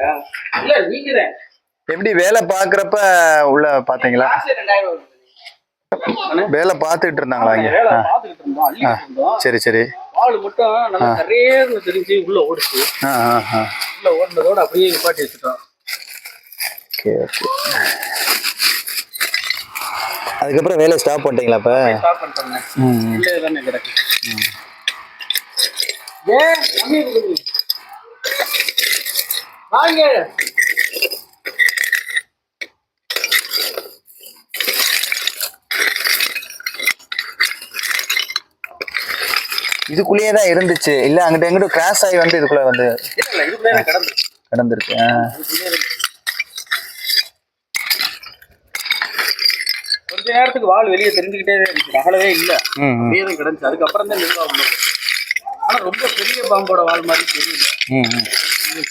பாக்குறீங்களா இல்ல நீங்க தான் எப்படி வேலை பாக்குறப்ப உள்ள பாத்தீங்களா வேலை பார்த்துட்டு இருந்தாங்களா இங்க? வேலை சரி சரி. வால் மட்டும் நல்லா கரேர்னு தெரிஞ்சு உள்ள ஓடுச்சு. உள்ள ஓடுனதோட அப்படியே நிப்பாட்டி வச்சுட்டோம். Okay okay. அதுக்கப்புறம் வேலையை ஸ்டாப் பண்ணிட்டீங்களா இப்ப ஸ்டாப் பண்ணிட்டோங்க ம் இல்ல தானே கிடக்கு. ஏன் வாங்க. இதுக்குள்ளேயே தான் இருந்துச்சு. இல்ல அங்கிட்ட எங்கிட்ட கிராஸ் ஆகி வந்து இதுக்குள்ள வந்து கிடந்திருக்கு. கொஞ்ச நேரத்துக்கு வால் வெளியே தெரிஞ்சுக்கிட்டே இருந்துச்சு. அகலவே இல்ல. கிடந்துச்சு. அதுக்கப்புறம் தான் ஆனா ரொம்ப பெரிய பாம்போட வால் மாதிரி தெரியல. ம்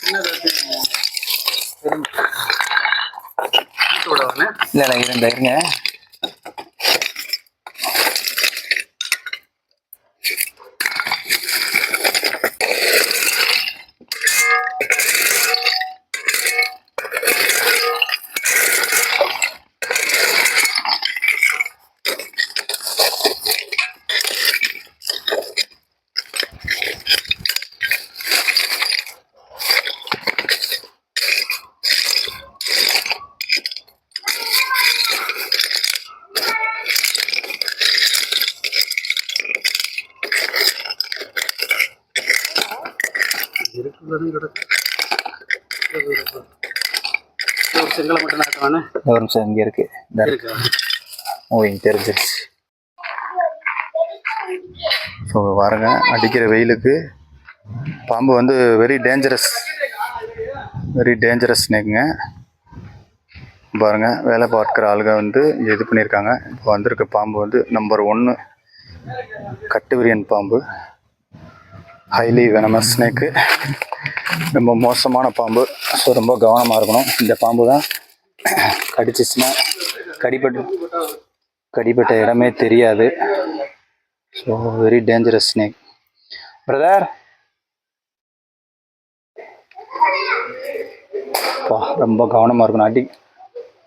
இல்ல இருங்க. செங்கலை மட்டும் நாட்டுவானே ஒரு நிமிஷம் இங்க இருக்கு. ஓ இங்க தெரிஞ்சிருச்சு. ஸோ பாருங்க அடிக்கிற வெயிலுக்கு பாம்பு வந்து வெரி டேஞ்சரஸ் வெரி டேஞ்சரஸ் ஸ்னேக்குங்க பாருங்க வேலை பார்க்குற ஆளுங்க வந்து இது பண்ணியிருக்காங்க. இப்போ வந்திருக்க பாம்பு வந்து நம்பர் ஒன்று கட்டுவிரியன் பாம்பு. ஹைலி வெனமஸ் ஸ்னேக்கு ரொம்ப மோசமான பாம்பு. ஸோ ரொம்ப கவனமாக இருக்கணும். இந்த பாம்பு தான் கடிச்சிச்சுன்னா கடிப்பட்டு கடிப்பட்ட இடமே தெரியாது. So very dangerous snake brother பா ரொம்ப கவனமாக இருக்கணும். அடி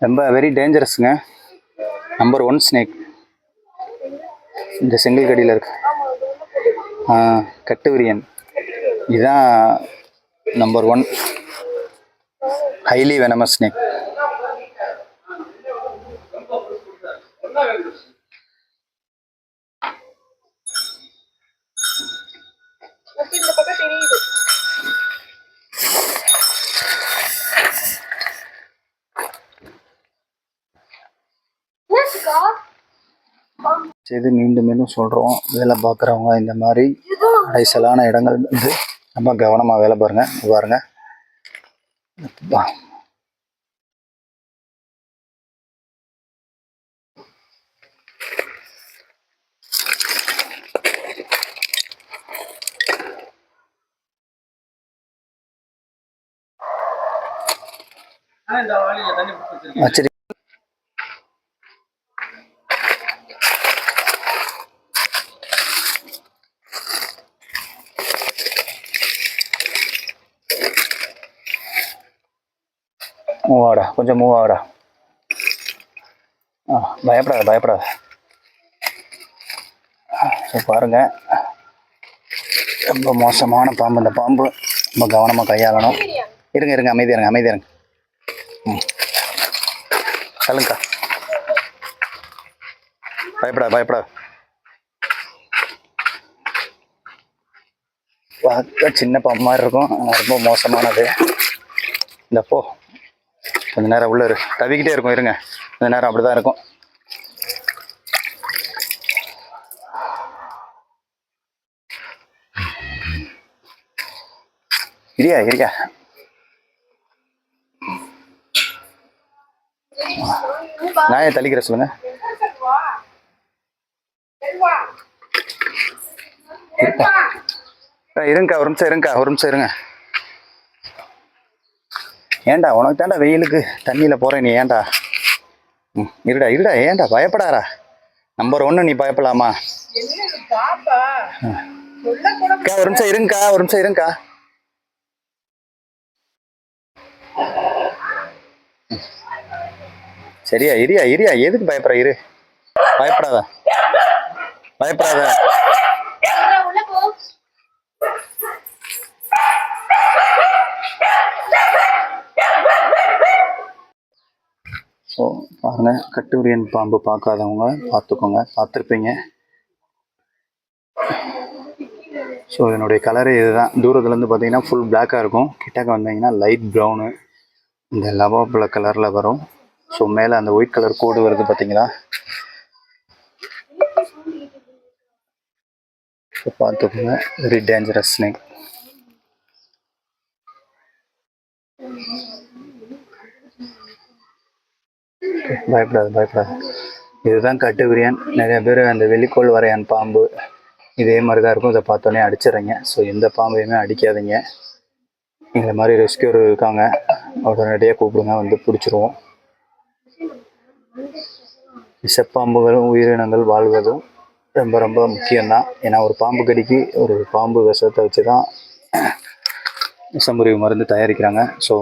ரொம்ப வெரி டேஞ்சரஸுங்க நம்பர் ஒன் ஸ்னேக் இந்த செங்கல் கடியில் இருக்குது கட்டுவிரியன் இதுதான் number one highly venomous snake இந்த பக்கம் செய்து மீண்டும் மீண்டும் சொல்கிறோம் வேலை பார்க்குறவங்க இந்த மாதிரி அடைசலான இடங்கள் வந்து ரொம்ப கவனமாக வேலை பாருங்க பாருங்க. வச்சிருக்கேன். மூவ் ஆகடா. கொஞ்சம் மூவ் ஆகடா. ஆ பயப்படாத பயப்படாத. ஸோ பாருங்க. ரொம்ப மோசமான பாம்பு இந்த பாம்பு. ரொம்ப கவனமாக கையாளணும். இருங்க இருங்க அமைதி இருங்க அமைதி இருங்க. ம். சொல்லுங்கக்கா பயப்படா பயப்படாத. பார்க்க சின்ன பாம்பு மாதிரி இருக்கும். ஆனால் ரொம்ப மோசமானது. இந்த போ. கொஞ்ச நேரம் உள்ள இரு. தவிக்கிட்டே இருக்கும் இருங்க. கொஞ்ச நேரம் அப்படிதான் இருக்கும். இரியா இரியா. நாயை தள்ளிக்கிற சொல்லுங்க. அஹ் இருங்கக்கா ஒரு நிமிஷம் இருங்கக்கா ஒரு நிமிஷம் இருங்க. ஏன்டா உனக்கு தாண்டா வெயிலுக்கு தண்ணியில் போகிறேன் நீ ஏன்டா ம் இருடா இருடா ஏன்டா பயப்படாரா நம்பர் ஒன்று நீ பயப்படலாமா? அக்கா ஒரு நிமிஷம் இருங்கக்கா ஒரு நிமிஷம் இருங்கக்கா. சரியா இரியா இரியா எதுக்கு பயப்படுற இரு. பயப்படாத. பயப்படாத. ஸோ பாருங்கள் கட்டுரியன் பாம்பு பார்க்காதவங்க பார்த்துக்கோங்க பார்த்துருப்பீங்க. ஸோ இதனுடைய கலரு இதுதான். தூரத்துலேருந்து பார்த்தீங்கன்னா ஃபுல் பிளாக்காக இருக்கும். கிட்டக்க வந்தீங்கன்னா லைட் ப்ரௌனு இந்த லவாப்பிள கலரில் வரும். ஸோ மேலே அந்த ஒயிட் கலர் கோடு வருது பார்த்தீங்களா? ஸோ பார்த்துக்கோங்க. வெரி டேஞ்சரஸ் ஸ்னேக் பயப்படாது பயப்படாது. இதுதான் கட்டு விரியன் நிறைய பேர் அந்த வெளிக்கோள் வரையான் பாம்பு இதே மாதிரி தான் இருக்கும். இதை பார்த்தோன்னே அடிச்சிடுறீங்க. ஸோ எந்த பாம்பையுமே அடிக்காதீங்க. இந்த மாதிரி ரெஸ்கியூர் இருக்காங்க. உடனடியாக கூப்பிடுங்க. வந்து பிடிச்சிருவோம். விஷப்பாம்புகளும் உயிரினங்கள் வாழ்வதும் ரொம்ப ரொம்ப முக்கியம்தான். ஏன்னா ஒரு பாம்பு கடிக்கு ஒரு பாம்பு விஷத்தை வச்சு தான் விஷமுறிவு மருந்து தயாரிக்கிறாங்க. ஸோ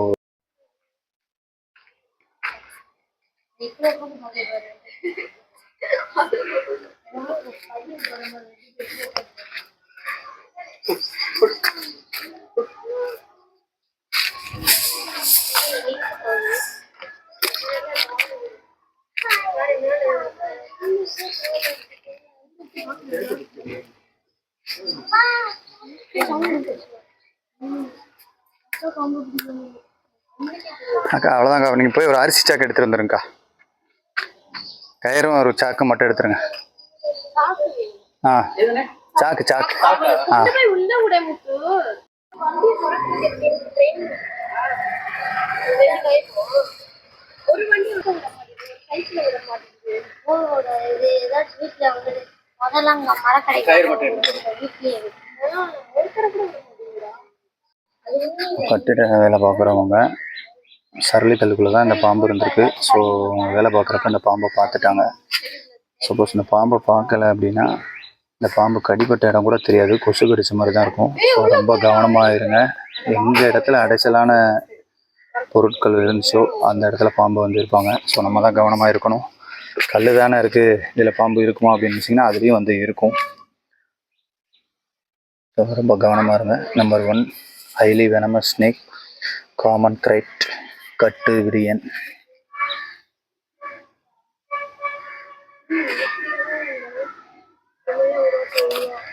அக்கா அவ்வளோதான்க்கா நீங்கள் போய் ஒரு அரிசி சாக்கு எடுத்துட்டு வந்துருங்கக்கா. கயிறும் ஒரு சாக்கு மட்டும் எடுத்துருங்க. ஆ. எதுனே? சாக்கு சாக்கு. ஆ. முதல்ல அங்க மரக்கடை கட்டிட வேலை பார்க்குறவங்க சரளி கல்லுக்குள்ளே தான் இந்த பாம்பு இருந்திருக்கு. ஸோ அவங்க வேலை பார்க்குறப்ப இந்த பாம்பை பார்த்துட்டாங்க. சப்போஸ் இந்த பாம்பை பார்க்கல அப்படின்னா இந்த பாம்பு கடிப்பட்ட இடம் கூட தெரியாது. கொசு கடிச்ச மாதிரி தான் இருக்கும். ஸோ ரொம்ப கவனமாக இருங்க. எந்த இடத்துல அடைச்சலான பொருட்கள் இருந்துச்சோ அந்த இடத்துல பாம்பு வந்து இருப்பாங்க ஸோ நம்ம தான் கவனமாக இருக்கணும். கல் தானே இருக்குது இதில் பாம்பு இருக்குமா அப்படின்னு நினச்சிங்கன்னா அதுலேயும் வந்து இருக்கும். ரொம்ப கவனமாக இருங்க. Number one highly venomous snake common krait கட்டு விரியன் Thank you.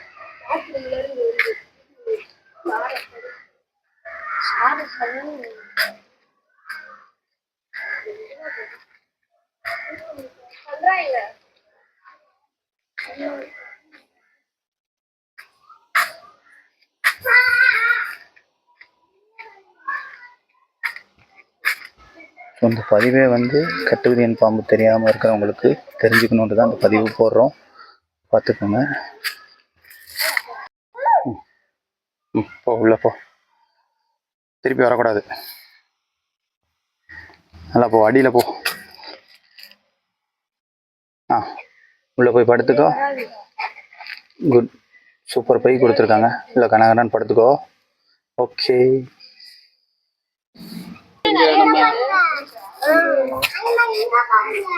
இந்த பதிவே வந்து கட்டுவிதியின் பாம்பு தெரியாமல் இருக்கிறவங்களுக்கு தெரிஞ்சுக்கணுன்ட்டு தான் இந்த பதிவு போடுறோம். பார்த்துக்கோங்க. ம். போ உள்ள போ. திருப்பி வரக்கூடாது. நல்லா போ அடியில் போ. ஆ உள்ளே போய் படுத்துக்கோ. குட். சூப்பர் பை கொடுத்துருக்காங்க. இல்லை கனகனான்னு படுத்துக்கோ. ஓகே. அதெல்லாம் இங்க பாருங்க